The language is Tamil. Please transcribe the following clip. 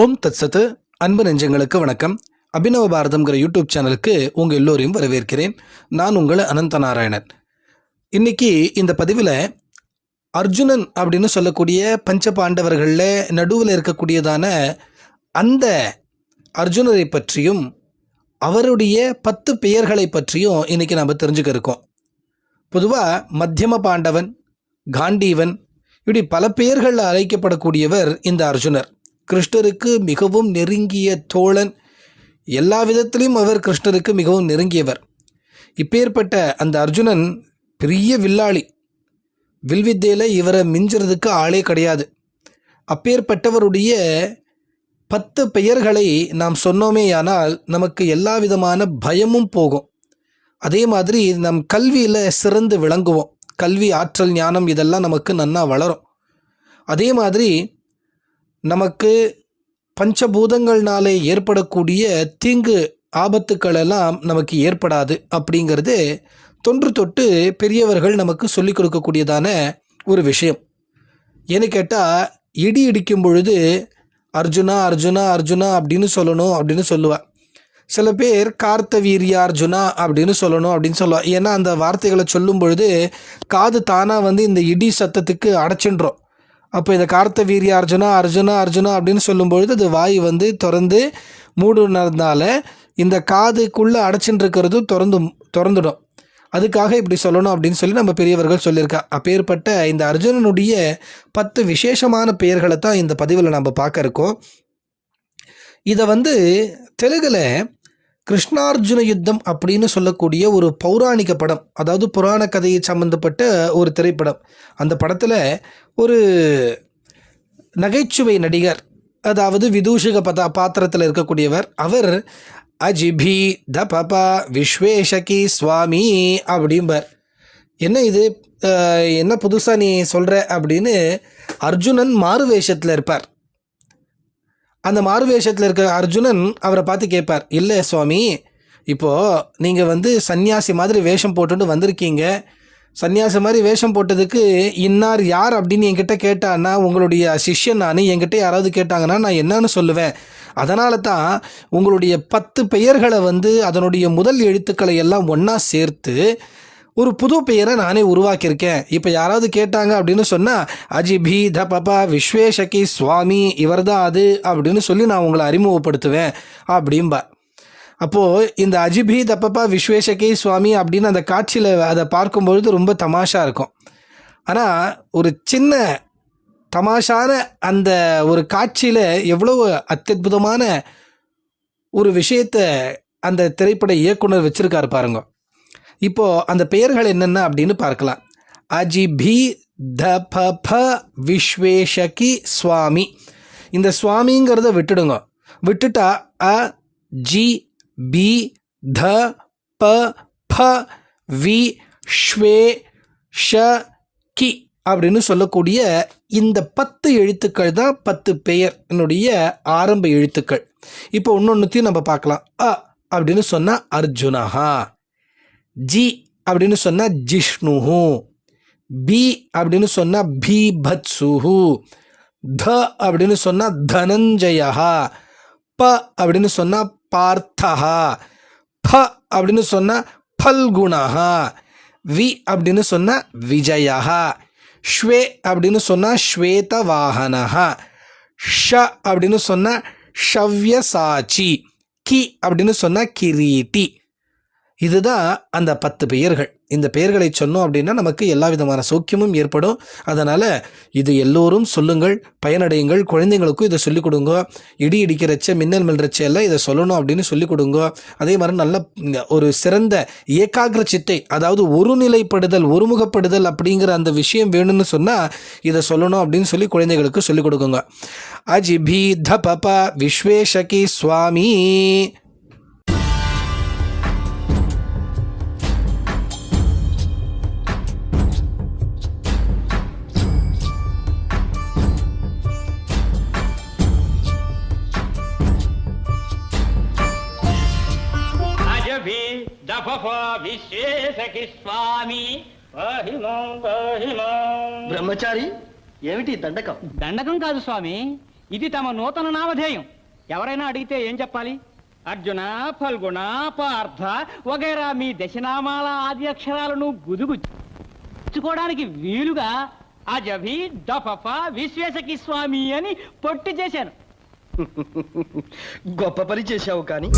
ஓம் தத்சத்து அன்பு நெஞ்சங்களுக்கு வணக்கம். அபினவ பாரதம்ங்கிற யூடியூப் சேனலுக்கு உங்கள் எல்லோரையும் வரவேற்கிறேன். நான் உங்கள் அனந்த நாராயணன். இன்னைக்கு இந்த பதிவில் அர்ஜுனன் அப்படின்னு சொல்லக்கூடிய பஞ்ச பாண்டவர்களில் நடுவில் இருக்கக்கூடியதான அந்த அர்ஜுனரை பற்றியும் அவருடைய பத்து பெயர்களை பற்றியும் இன்றைக்கி நம்ம தெரிஞ்சுக்க இருக்கோம். பொதுவாக மத்தியம பாண்டவன் காண்டீவன் இப்படி பல பெயர்களில் அழைக்கப்படக்கூடியவர் இந்த அர்ஜுனர். கிருஷ்ணருக்கு மிகவும் நெருங்கிய தோழன். எல்லா விதத்திலையும் அவர் கிருஷ்ணருக்கு மிகவும் நெருங்கியவர். இப்பேற்பட்ட அந்த அர்ஜுனன் பெரிய வில்லாளி. வில்வித்தையில் இவரை மிஞ்சுறதுக்கு ஆளே கிடையாது. அப்பேற்பட்டவருடைய பத்து பெயர்களை நாம் சொன்னோமேயானால் நமக்கு எல்லா விதமான பயமும் போகும். அதே மாதிரி நம் கல்வியில் சிறந்து விளங்குவோம். கல்வி ஆற்றல் ஞானம் இதெல்லாம் நமக்கு நன்னா வளரும். அதே மாதிரி நமக்கு பஞ்சபூதங்கள்னாலே ஏற்படக்கூடிய தீங்கு ஆபத்துக்கள் எல்லாம் நமக்கு ஏற்படாது அப்படிங்கிறது தொன்று தொட்டு பெரியவர்கள் நமக்கு சொல்லிக் கொடுக்கக்கூடியதான ஒரு விஷயம். ஏன்னு கேட்டால் இடி இடிக்கும் பொழுது அர்ஜுனா அர்ஜுனா அர்ஜுனா அப்படின்னு சொல்லணும் அப்படின்னு சொல்லுவாள் சில பேர் கார்த்தவீரியா அர்ஜுனா அப்படின்னு சொல்லணும் அப்படின்னு சொல்லுவாள் ஏன்னா அந்த வார்த்தைகளை சொல்லும் பொழுது காது தானாக வந்து இந்த இடி சத்தத்துக்கு அடைச்சின்றோம். அப்போ இந்த கார்த்த வீரிய அர்ஜுனா அர்ஜுனா அர்ஜுனா அப்படின்னு சொல்லும்பொழுது அது வாய் வந்து திறந்து மூடுனதுனால இந்த காதுக்குள்ளே அடைச்சின்னு இருக்கிறது திறந்து திறந்துடும். அதுக்காக இப்படி சொல்லணும் அப்படின்னு சொல்லி நம்ம பெரியவர்கள் சொல்லியிருக்கா. அப்பேற்பட்ட இந்த அர்ஜுனனுடைய பத்து விசேஷமான பெயர்களை தான் இந்த பதிவில் நம்ம பார்க்க இருக்கோம். இதை வந்து தெலுங்கில் கிருஷ்ணார்ஜுன யுத்தம் அப்படின்னு சொல்லக்கூடிய ஒரு பௌராணிக படம் அதாவது புராண கதையை சம்பந்தப்பட்ட ஒரு திரைப்படம். அந்த படத்தில் ஒரு நகைச்சுவை நடிகர் அதாவது விதூஷக பதா பாத்திரத்தில் இருக்கக்கூடியவர் அவர் அஜிபி த பபா விஸ்வேஷகி சுவாமி அப்படிம்பார். என்ன இது? என்ன புதுசாக நீ சொல்கிற அப்படின்னு அர்ஜுனன் மாறு வேஷத்தில் இருப்பார். அந்த மாறு வேஷத்தில் இருக்க அர்ஜுனன் அவரை பார்த்து கேட்பார் இல்லை சுவாமி இப்போது நீங்கள் வந்து சன்னியாசி மாதிரி வேஷம் போட்டுட்டு வந்திருக்கீங்க. சன்னியாசி மாதிரி வேஷம் போட்டதுக்கு இன்னார் யார் அப்படின்னு என்கிட்ட கேட்டான்னா உங்களுடைய சிஷ்யன் நான் என்கிட்ட யாராவது கேட்டாங்கன்னா நான் என்னன்னு சொல்லுவேன். அதனால தான் உங்களுடைய பத்து பெயர்களை வந்து அதனுடைய முதல் எழுத்துக்களை எல்லாம் ஒன்றா சேர்த்து ஒரு புது பெயரை நானே உருவாக்கியிருக்கேன். இப்போ யாராவது கேட்டாங்க அப்படின்னு சொன்னால் அஜிபி த பபா விஸ்வேஷகி சுவாமி இவர் தான் அது அப்படின்னு சொல்லி நான் உங்களை அறிமுகப்படுத்துவேன் அப்படிம்பா. அப்போது இந்த அஜிபி தப்பப்பா விஸ்வேஷகி சுவாமி அப்படின்னு அந்த காட்சியில் அதை பார்க்கும்பொழுது ரொம்ப தமாஷாக இருக்கும். ஆனால் ஒரு சின்ன தமாஷான அந்த ஒரு காட்சியில் எவ்வளவு அத்தியுதமான ஒரு விஷயத்தை அந்த திரைப்பட இயக்குனர் வச்சுருக்காரு பாருங்க. இப்போ அந்த பெயர்கள் என்னென்ன அப்படின்னு பார்க்கலாம். அஜிபி த ப ப விஸ்வேஷகி சுவாமி. இந்த சுவாமிங்கிறத விட்டுடுங்க. விட்டுட்டா அ ஜி பி த ப ப வி ஷ்வே ஷ கி அப்படின்னு சொல்லக்கூடிய இந்த பத்து எழுத்துக்கள் தான் பத்து பெயர் என்னுடைய ஆரம்ப எழுத்துக்கள். இப்போ ஒன்னொன்னுத்தையும் நம்ம பார்க்கலாம். அ அப்படின்னு சொன்னால் அர்ஜுனஹா. ஜி அப்படின்னு சொன்னால் ஜிஷ்ணுஹு பி அப்படின்னு சொன்னால் பீபத்சுஹு த அப்படின்னு சொன்னால் தனஞ்சயா ப அப்படின்னு சொன்னால் பார்த்தஹா ப அப்படின்னு சொன்னால் பல்குணஹா வி அப்படின்னு சொன்னால் விஜயா ஸ்வே அப்படின்னு சொன்னால் ஸ்வேத வாகனஹா ஷ அப்படின்னு சொன்னால் ஷவ்யசாச்சி கி அப்படின்னு சொன்னால் கிரீட்டி இதுதான் அந்த பத்து பெயர்கள். இந்த பெயர்களை சொன்னோம் அப்படின்னா நமக்கு எல்லா விதமான சௌக்கியமும் ஏற்படும். அதனால் இது எல்லோரும் சொல்லுங்கள் பயனடையுங்கள் குழந்தைங்களுக்கும் இதை சொல்லிக் கொடுங்க. இடி இடிக்கிறச்ச மின்னல் மில்றச்ச எல்லாம் இதை சொல்லணும் அப்படின்னு சொல்லிக் கொடுங்க. அதே மாதிரி நல்ல ஒரு சிறந்த ஏகாகிர சித்தை அதாவது ஒருநிலைப்படுதல் ஒருமுகப்படுதல் அப்படிங்கிற அந்த விஷயம் வேணும்னு சொன்னால் இதை சொல்லணும் அப்படின்னு சொல்லி குழந்தைகளுக்கு சொல்லிக் கொடுக்குங்க. அஜிபி த விஸ்வேஷகி சுவாமி విశ్వేశకి స్వామి. బ్రహ్మచారి ఏమిటి దండకం? దండకం కాదు స్వామి ఇది తమ నూతన నామధేయం. ఎవరైనా అడిగితే ఏం చెప్పాలి? అర్జున ఫల్గుణ పార్థ వగైరా మీ దశనామాల ఆది అక్షరాలను గుదుగుచ్చుకోవడానికి వీలుగా అజభి దఫఫ విశ్వేశకి స్వామి అని పొట్టి చేశాను. గొప్ప పని చేశావు కానీ.